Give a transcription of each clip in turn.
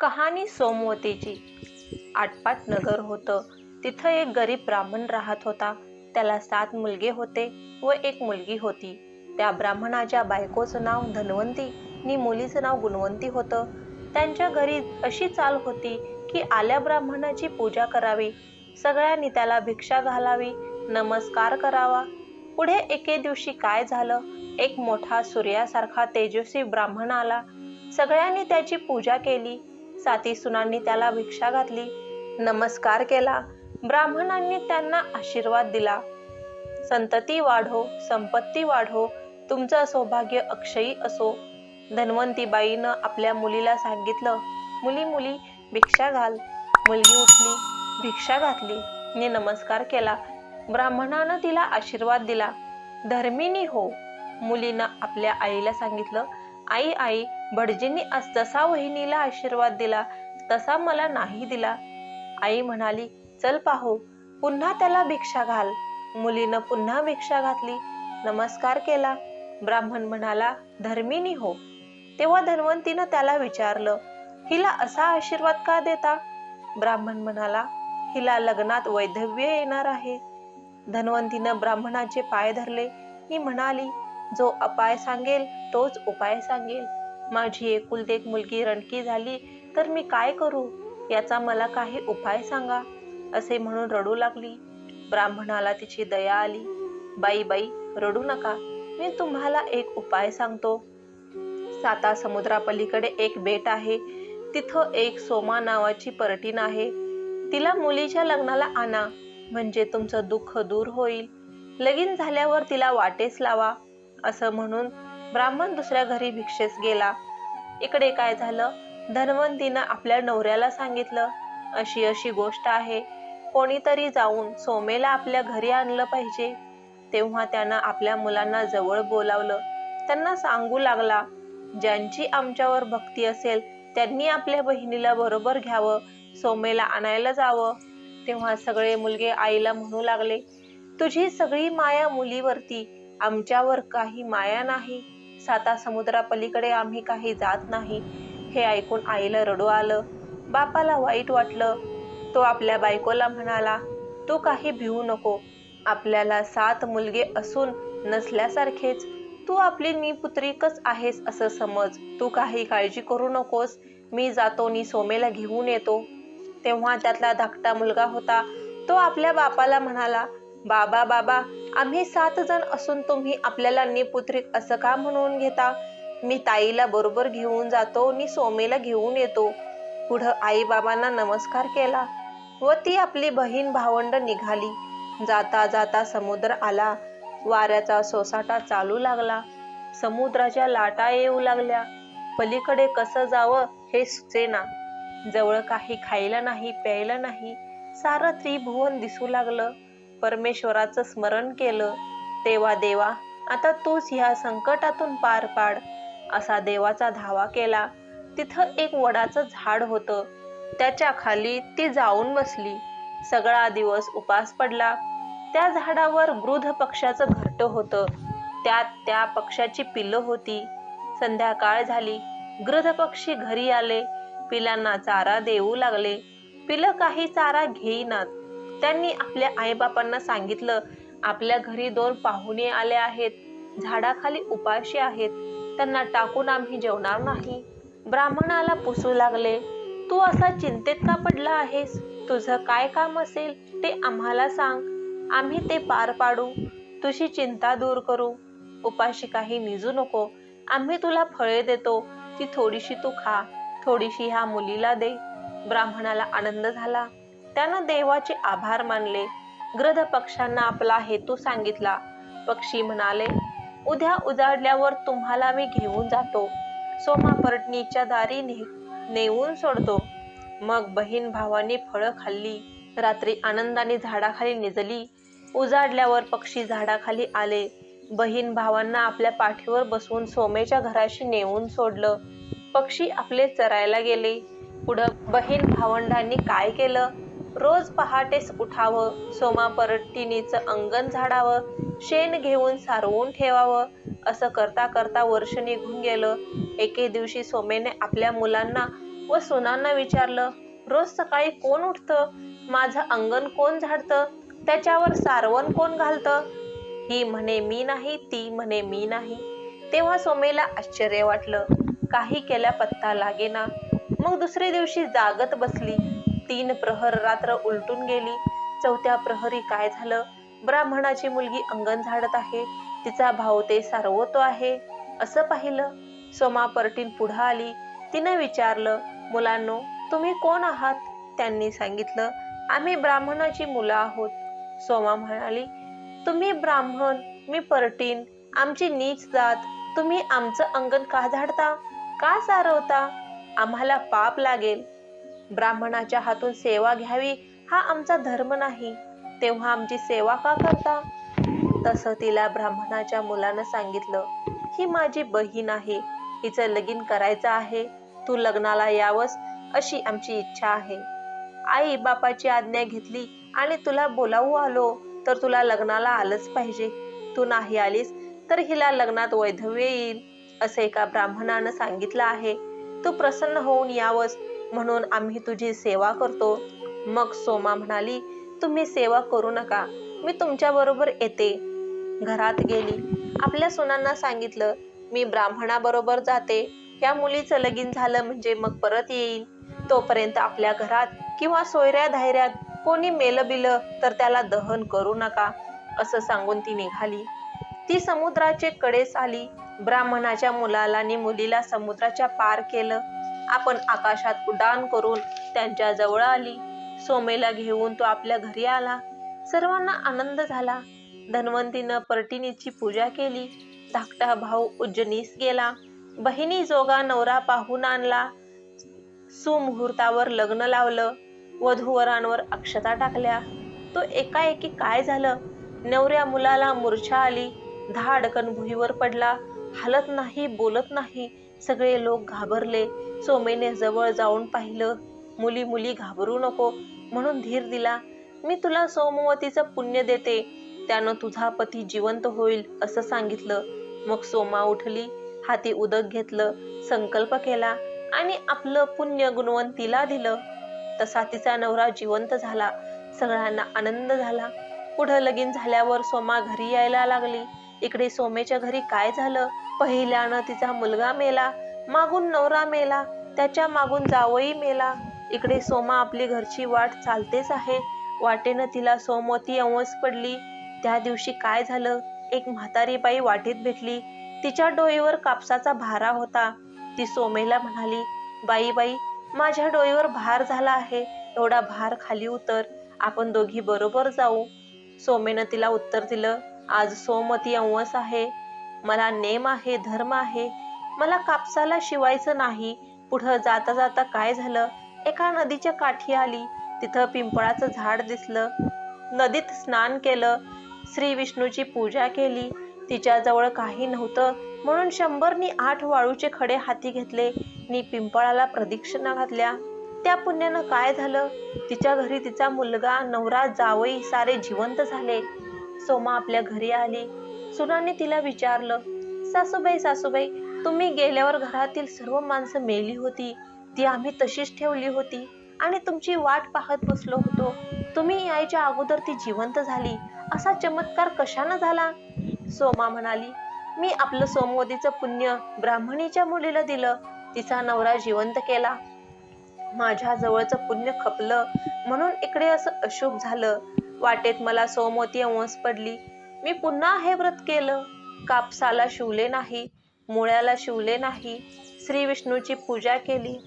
कहाणी सोमवतीची. आटपाट नगर होतं. तिथं एक गरीब ब्राह्मण राहत होता. त्याला सात मुलगे होते व एक मुलगी होती. त्या ब्राह्मणाच्या बायकोचं नाव धनवंती. आणि मुलीचं नाव गुणवंती होतं. त्यांच्या घरी अशी चाल होती की आल्या ब्राह्मणाची पूजा करावी. सगळ्यांनी त्याला भिक्षा घालावी नमस्कार करावा. पुढे एके दिवशी काय झालं? एक मोठा सूर्यासारखा तेजस्वी ब्राह्मण आला. सगळ्यांनी त्याची पूजा केली. साती सुनांनी त्याला भिक्षा घातली. नमस्कार केला. ब्राह्मणांनी त्यांना आशीर्वाद दिला. संतती वाढो संपत्ती वाढो तुमचं सौभाग्य अक्षयी असो. धन्वंतीबाईनं आपल्या मुलीला सांगितलं मुली मुली भिक्षा घाल. मुलगी उठली भिक्षा घातली. ने नमस्कार केला. ब्राह्मणानं तिला आशीर्वाद दिला. धर्मिनी हो. मुलीनं आपल्या आईला सांगितलं आई आई भटजींनी आज जसा वहिनीला आशीर्वाद दिला तसा मला नाही दिला. आई म्हणाली चल पाहू पुन्हा त्याला भिक्षा घाल. मुलीनं पुन्हा भिक्षा घातली नमस्कार केला. ब्राह्मण म्हणाला धर्मिनी हो. तेव्हा धन्वंतीनं त्याला विचारलं हिला असा आशीर्वाद का देता? ब्राह्मण म्हणाला हिला लग्नात वैधव्य येणार आहे. धन्वंतीनं ब्राह्मणाचे पाय धरले. ही म्हणाली जो अपाय सांगेल तोच उपाय सांगेल. माझी एकुलती एक मुलगी रणकी झाली तर मी काय करू? याचा मला काही उपाय सांगा असे म्हणून रडू लागली. ब्राह्मणाला तिची दया आली. बाई बाई रडू नका. मी तुम्हाला एक उपाय सांगतो. साता समुद्रापलीकडे एक बेट आहे. तिथं एक सोमा नावाची पर्टीन आहे. तिला मुलीच्या लग्नाला आणा. म्हणजे तुमचं दुःख दूर होईल. लगीन झाल्यावर तिला वाटेस लावा. असं म्हणून ब्राह्मण दुसऱ्या घरी भिक्षेस गेला. इकडे काय झालं? धन्वंतीनं आपल्या नवऱ्याला सांगितलं अशी अशी गोष्ट आहे. कोणीतरी जाऊन सोमेला आपल्या घरी आणलं पाहिजे. तेव्हा त्यानं आपल्या मुलांना जवळ बोलावलं. त्यांना सांगू लागला ज्यांची आमच्यावर भक्ती असेल त्यांनी आपल्या बहिणीला बरोबर घ्यावं सोमेला आणायला जावं. तेव्हा सगळे मुलगे आईला म्हणू लागले तुझी सगळी माया मुलीवरती आमच्यावर काही माया नाही. साता समुद्रापलीकडे आम्ही काही जात नाही. हे ऐकून आईला रडू आलं. बापाला वाईट वाटलं. तो आपल्या बायकोला म्हणाला तू काही भिवू नको. आपल्याला सात मुलगे असून नसल्यासारखेच. तू आपली निपुत्रिकच आहेस असं समज. तू काही काळजी करू नकोस. मी जातो नी सोमेला घेऊन येतो. तेव्हा त्यातला धाकटा मुलगा होता. तो आपल्या बापाला म्हणाला बाबा बाबा आम्ही सात जण असून तुम्ही आपल्याला निपुत्रिक असं का म्हणून घेता? मी ताईला बरोबर घेऊन जातो नि सोमेला घेऊन येतो. पुढं आई बाबांना नमस्कार केला व ती आपली बहीण भावंड निघाली. जाता जाता समुद्र आला. वाऱ्याचा सोसाटा चालू लागला. समुद्राच्या लाटा येऊ लागल्या. पलीकडे कसं जावं हे सुचेना. जवळ काही खायला नाही प्यायला नाही. सारं त्रिभुवन दिसू लागलं. परमेश्वराचं स्मरण केलं. तेव्हा देवा आता तूच ह्या संकटातून पार पाड असा देवाचा धावा केला. तिथं एक वडाचं झाड होतं. त्याच्याखाली ती जाऊन बसली. सगळा दिवस उपास पडला. त्या झाडावर वृध पक्षाचं घरट होतं. त्यात त्या पक्षाची पिल्लं होती. संध्याकाळ झाली. गृध पक्षी घरी आले. पिलांना चारा देऊ लागले. पिलं काही चारा घेईनात. त्यांनी आपल्या आईबापांना सांगितलं आपल्या घरी दोन पाहुणे आले आहेत. झाडाखाली उपाशी आहेत. त्यांना टाकून आम्ही जेवणार नाही. ब्राह्मणाला पुसू लागले तू असा चिंतेत का पडला आहेस? तुझं काय काम असेल ते आम्हाला सांग. आम्ही ते पार पाडू. तुझी चिंता दूर करू. उपाशी काही निजू नको. आम्ही तुला फळे देतो. ती थोडीशी तू खा. थोडीशी ह्या मुलीला दे. ब्राह्मणाला आनंद झाला. त्यानं देवाचे आभार मानले. ग्रध पक्षांना आपला हेतू सांगितला. पक्षी म्हणाले उद्या उजाडल्यावर तुम्हाला मी घेऊन जातो. सोमा परटणीच्या दारी ने नेऊन सोडतो. मग बहीण भावाने फळं खाल्ली. रात्री आनंदाने झाडाखाली निजली. उजाडल्यावर पक्षी झाडाखाली आले. बहीण भावांना आपल्या पाठीवर बसवून सोमेच्या घराशी नेऊन सोडलं. पक्षी आपले चरायला गेले. पुढं बहीण भावंडांनी काय केलं? रोज पहाटेस उठावं सोमा अंगण झाडावं शेण घेऊन सारवून ठेवावं असं करता करता वर्ष निघून गेलं. एके दिवशी सोमेने आपल्या मुलांना व सुनांना विचारलं रोज सकाळी कोण उठतं? माझं अंगण कोण झाडतं? त्याच्यावर सारवण कोण घालतं? ही म्हणे मी नाही ती म्हणे मी नाही. तेव्हा सोमेला आश्चर्य वाटलं. काही केल्या पत्ता लागेना. मग दुसऱ्या दिवशी जागत बसली. तीन प्रहर रात्र उलटून गेली. चौथ्या प्रहरी काय झालं? ब्राह्मणाची मुलगी अंगण झाडत आहे. तिचा भाऊ ते सारवतो आहे. असं पाहिलं. सोमा परटीन पुढं आली. तिने विचारलं मुलांनो तुम्ही कोण आहात? त्यांनी सांगितलं आम्ही ब्राह्मणाची मुलं आहोत. सोमा म्हणाली तुम्ही ब्राह्मण मी परटीन आमची नीच जात. तुम्ही आमचं अंगण का झाडता? का सारवता? आम्हाला पाप लागेल. ब्राह्मणाच्या हातून सेवा घ्यावी हा आमचा धर्म नाही. तेव्हा आमची सेवा का करता? तसं तिला ब्राह्मणाच्या मुलानं सांगितलं ही माझी बहीण आहे हिचं लगीन करायचं आहे. तू लग्नाला यावंस अशी आमची इच्छा आहे. आई बापाची आज्ञा घेतली आणि तुला बोलावू आलो तर तुला लग्नाला आलंच पाहिजे. तू नाही आलीस तर हिला लग्नात वैधव्य येईल. असे एका ब्राह्मणानं सांगितलं आहे. तू प्रसन्न होऊन यावंस म्हणून आम्ही तुझी सेवा करतो. मग सोमा म्हणाली तुम्ही सेवा करू नका. मी तुमच्या बरोबर येते. घरात गेली. आपल्या सुनांना सांगितलं मी ब्राह्मणाबरोबर जाते. या मुलीचं लगीन झालं म्हणजे मग परत येईल. तोपर्यंत आपल्या घरात किंवा सोयऱ्या धायऱ्यात कोणी मेलं बिलं तर त्याला दहन करू नका असं सांगून ती निघाली. ती समुद्राचे कडेस आली. ब्राह्मणाच्या मुलाला आणि मुलीला समुद्राच्या पार केलं. आपण आकाशात उड्डाण करून त्यांच्या जवळ आली. सोमेला घेऊन तो आपल्या घरी आला. सर्वांना आनंद झाला. धन्वंतीनं पर्टिनीची पूजा केली. धाकटा भाऊ उज्जनीस गेला. बहिणी जोगा नवरा पाहून आणला. सुमुहूर्तावर लग्न लावलं. वधूवरांवर अक्षता टाकल्या. तो एकाएकी काय झालं? नवऱ्या मुलाला मूर्छा आली. धाडकन भुईवर पडला. हालत नाही बोलत नाही. सगळे लोक घाबरले. सोमेने जवळ जाऊन पाहिलं मुली मुली घाबरू नको म्हणून धीर दिला. मी तुला सोमवतीचं पुण्य देते त्यानं तुझा पती जिवंत होईल असं सांगितलं. मग सोमा उठली हाती उदक घेतलं संकल्प केला आणि आपलं पुण्य गुणवंतीला दिलं. तसा तिचा नवरा जिवंत झाला सगळ्यांना आनंद झाला. पुढं लगीन झाल्यावर सोमा घरी यायला लागली. इकडे सोमेच्या घरी काय झालं? पहिल्यानं तिचा मुलगा मेला. मागून नवरा मेला त्याच्या मागून जावई मेला. इकडे सोमा आपली घरची वाट चालतेच आहे. वाटेनं तिला सोमवती अवस पडली. त्या दिवशी काय झालं? एक म्हातारी बाई वाटेत भेटली. तिच्या डोईवर कापसाचा भारा होता. ती सोमेला म्हणाली बाई बाई माझ्या डोईवर भार झाला आहे. एवढा भार खाली उतर. आपण दोघी बरोबर जाऊ. सोमेनं तिला उत्तर दिलं आज सोमती अवस आहे. मला नेम आहे धर्म आहे. मला कापसाला शिवायचं नाही. पुढं जाता जाता काय झालं? एका नदीच्या काठी आली. तिथं पिंपळाचं झाड दिसलं. नदीत स्नान केलं. श्री विष्णूची पूजा केली. तिच्याजवळ काही नव्हतं. म्हणून शंभरनी आठ वाळूचे खडे हाती घेतले. नी पिंपळाला प्रदक्षिणा घातल्या. त्या पुण्यानं काय झालं? तिच्या घरी तिचा मुलगा नवरा जावई सारे जिवंत झाले. सोमा आपल्या घरी आली. सुनाने तिला विचारलं सासूबाई सासूबाई तुम्ही गेल्यावर घरातील सर्व माणसं मेली होती ती आम्ही तशीच ठेवली होती आणि तुमची वाट पाहत बसलो होतो. तुम्ही यायच्या अगोदर ती जिवंत झाली. असा चमत्कार कशानं झाला? सोमा म्हणाली मी आपलं सोमवतीचं पुण्य ब्राह्मणीच्या मुलीला दिलं. तिचा नवरा जिवंत केला. माझ्या जवळचं पुण्य खपलं म्हणून इकडे असं अशुभ झालं. वाटेत मला सोमवती अंवस पडली. मी पुन्हा हे व्रत केलं. कापसाला शिवले नाही. मुळ्याला शिवले नाही. श्री विष्णूची पूजा केली.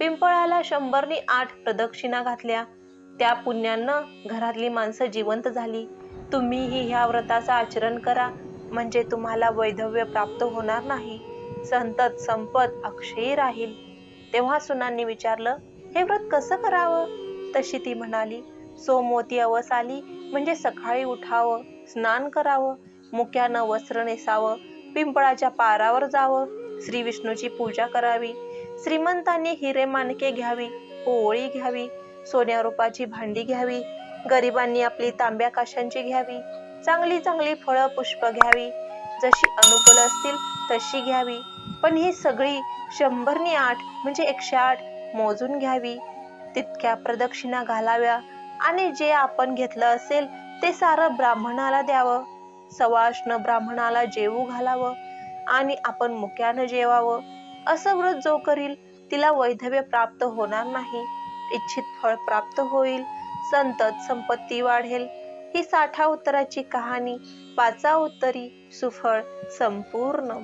पिंपळाला शंभरनी आठ प्रदक्षिणा घातल्या. त्या पुण्यानं घरातली माणसं जिवंत झाली. तुम्हीही ह्या व्रताचं आचरण करा. म्हणजे तुम्हाला वैधव्य प्राप्त होणार नाही. संतत संपत अक्षयी राहील. तेव्हा सुनांनी विचारलं हे व्रत कसं करावं? तशी ती म्हणाली सोमोती अवस आली म्हणजे सकाळी उठावं स्नान करावं मुक्यानं वस्त्र नेसावं पिंपळाच्या पारावर जावं. श्री विष्णूची पूजा करावी. श्रीमंतांनी हिरे मानके घ्यावी पोळी घ्यावी सोन्या रूपाची भांडी घ्यावी गरिबांनी आपली तांब्या काशांची घ्यावी चांगली चांगली फळं पुष्प घ्यावी. जशी अनुकूल असतील तशी घ्यावी. पण ही सगळी शंभरनी आठ म्हणजे एकशे आठ मोजून घ्यावी. तितक्या प्रदक्षिणा घालाव्या आणि जे आपण घेतलं असेल ते सारं ब्राह्मणाला द्यावं. सवाष्ण ब्राह्मणाला जेवू घालावं आणि आपण मुक्यानं जेवावं असं व्रत जो करील तिला वैधव्य प्राप्त होणार नाही. इच्छित फळ प्राप्त होईल संतत संपत्ती वाढेल. ही साठा उत्तराची कहाणी पाचा उत्तरी सुफळ संपूर्ण.